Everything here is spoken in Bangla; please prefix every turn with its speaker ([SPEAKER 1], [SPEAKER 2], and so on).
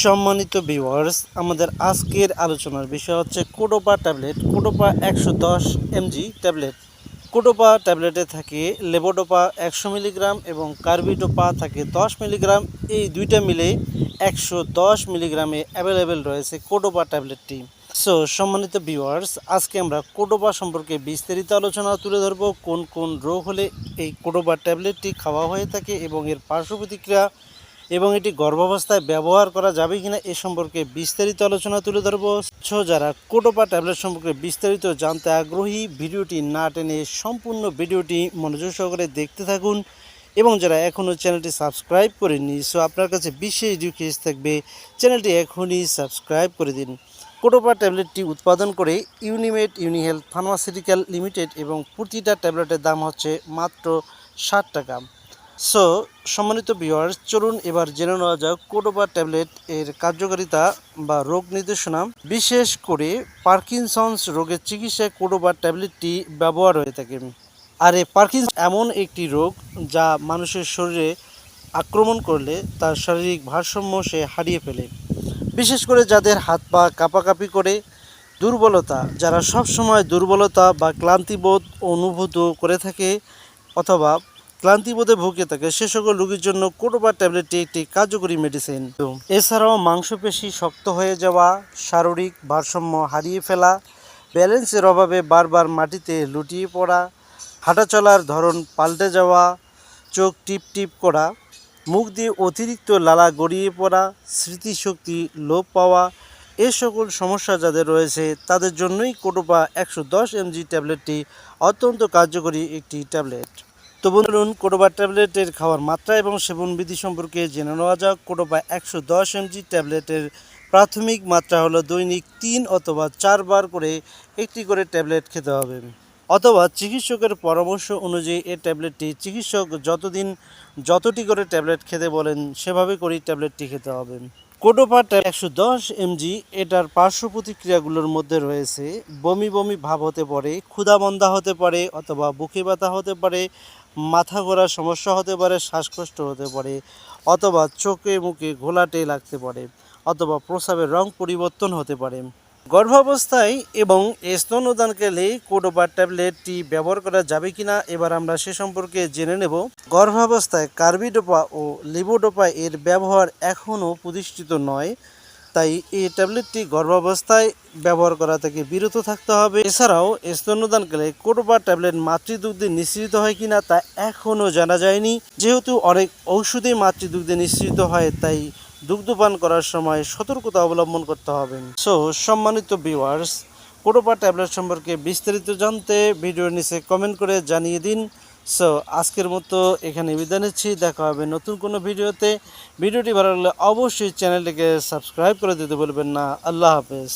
[SPEAKER 1] সম্মানিত ভিউয়ার্স আমাদের আজকের আলোচনার বিষয় হচ্ছে কোডোপা ট্যাবলেট কোডোপা একশো দশ এমজি ট্যাবলেট কোডোপা ট্যাবলেটে থাকে লেবোডোপা একশো মিলিগ্রাম এবং কার্বিডোপা থাকে দশ মিলিগ্রাম এই দুইটা মিলে একশো দশ মিলিগ্রামে অ্যাভেলেবেল রয়েছে কোডোপা ট্যাবলেটটি সো সম্মানিত ভিউয়ার্স আজকে আমরা কোডোপা সম্পর্কে বিস্তারিত আলোচনা তুলে ধরবো। কোন কোন রোগ হলে এই কোডোপা ট্যাবলেটটি খাওয়া হয়ে থাকে এবং এর পার্শ্ব প্রতিক্রিয়া এবং এটি গর্ভাবস্থায় ব্যবহার করা যাবে কিনা এ সম্পর্কে বিস্তারিত আলোচনা তুলে ধরবো। সো যারা কোটোপা ট্যাবলেট সম্পর্কে বিস্তারিত জানতে আগ্রহী, ভিডিওটি না টেনে সম্পূর্ণ ভিডিওটি মনোযোগ সহকারে দেখতে থাকুন এবং যারা এখনও চ্যানেলটি সাবস্ক্রাইব করেননি, সো আপনার কাছে বিশেষ রিকোয়েস্ট থাকবে, চ্যানেলটি এখনই সাবস্ক্রাইব করে দিন। কোটোপা ট্যাবলেটটি উৎপাদন করে ইউনিমেড ইউনিহেলথ ফার্মাসিউটিক্যাল লিমিটেড এবং প্রতিটা ট্যাবলেটের দাম হচ্ছে মাত্র ষাট টাকা। সো সম্মানিত ভিউয়ার্স চলুন এবার জেনে নেওয়া যাক কোডোবা ট্যাবলেট এর কার্যকারিতা বা রোগ নির্দেশনা। বিশেষ করে পার্কিনসন্স রোগের চিকিৎসায় কোডোবা ট্যাবলেটটি ব্যবহার হয়ে থাকে। আর এই পার্কিনস এমন একটি রোগ যা মানুষের শরীরে আক্রমণ করলে তার শারীরিক ভারসাম্য সে হারিয়ে ফেলে। বিশেষ করে যাদের হাত পা কাঁপাকাঁপি করে, দুর্বলতা, যারা সব সময় দুর্বলতা বা ক্লান্তিবোধ অনুভূত করে থাকে, অথবা ক্লান্তিবোধে ভুগে থাকে সে সকল রোগীর জন্য কোটোবা ট্যাবলেটটি একটি কার্যকরী মেডিসিন এছাড়াও মাংসপেশি শক্ত হয়ে যাওয়া, শারীরিক ভারসাম্য হারিয়ে ফেলা, ব্যালেন্সের অভাবে বারবার মাটিতে লুটিয়ে পড়া হাঁটাচলার ধরন পাল্টে যাওয়া, চোখ টিপ টিপ করা, মুখ দিয়ে অতিরিক্ত লালা গড়িয়ে পড়া, স্মৃতিশক্তি লোপ পাওয়া, এ সকল সমস্যা যাদের রয়েছে তাদের জন্যই কোটোপা একশো দশ এমজি ট্যাবলেটটি অত্যন্ত কার্যকরী একটি ট্যাবলেট। তো বলুন কোটোবা ট্যাবলেটের খাওয়ার মাত্রা এবং সেবন বিধি সম্পর্কে জেনে নেওয়া যাক। কোটোবা একশো দশ এমজি ট্যাবলেটের প্রাথমিক মাত্রা হলো দৈনিক তিন অথবা চারবার করে একটি করে ট্যাবলেট খেতে হবে। অথবা চিকিৎসকের পরামর্শ অনুযায়ী এই ট্যাবলেটটি চিকিৎসক যতদিন যতটি করে ট্যাবলেট খেতে বলেন, সেভাবে করেই ট্যাবলেটটি খেতে হবে। কোটোপা একশো দশ এমজি, এটার পার্শ্ব প্রতিক্রিয়াগুলোর মধ্যে রয়েছে বমি বমি ভাব হতে পারে ক্ষুধামন্দা হতে পারে অথবা বুকে ব্যথা হতে পারে মাথা ঘোরার সমস্যা হতে পারে, শ্বাসকষ্ট হতে পারে, অথবা চোখে মুখে ঘোলাটে লাগতে পারে, অথবা প্রস্রাবের রং পরিবর্তন হতে পারে। গর্ভাবস্থায় এবং স্তন স্তনদানকালে কোডোবা ট্যাবলেটটি ব্যবহার করা যাবে কিনা, এবার আমরা সে সম্পর্কে জেনে নেব। গর্ভাবস্থায় কার্বিডোপা ও লিবোডোপা এর ব্যবহার এখনও প্রতিষ্ঠিত নয়। তাই এই ট্যাবলেটটি গর্ভাবস্থায় ব্যবহার করা থেকে বিরত থাকতে হবে। এছাড়াও স্তন্যদানকালে কোটোপা ট্যাবলেট মাতৃদুগ্ধে নিঃসৃত হয় কিনা তা এখনও জানা যায়নি। যেহেতু অনেক ঔষধে মাতৃদুগ্ধে নিঃসৃত হয়, তাই দুগ্ধপান করার সময় সতর্কতা অবলম্বন করতে হবে। সো সম্মানিত ভিউয়ার্স কোটোপা ট্যাবলেট সম্পর্কে বিস্তারিত জানতে ভিডিওর নিচে কমেন্ট করে জানিয়ে দিন। সো আজকের মতো এখানে বিদায় নিচ্ছি। দেখা হবে নতুন কোনো ভিডিওতে। ভিডিওটি ভালো লাগলে অবশ্যই চ্যানেলটিকে সাবস্ক্রাইব করে দিতে বলবেন না। আল্লাহ হাফেজ।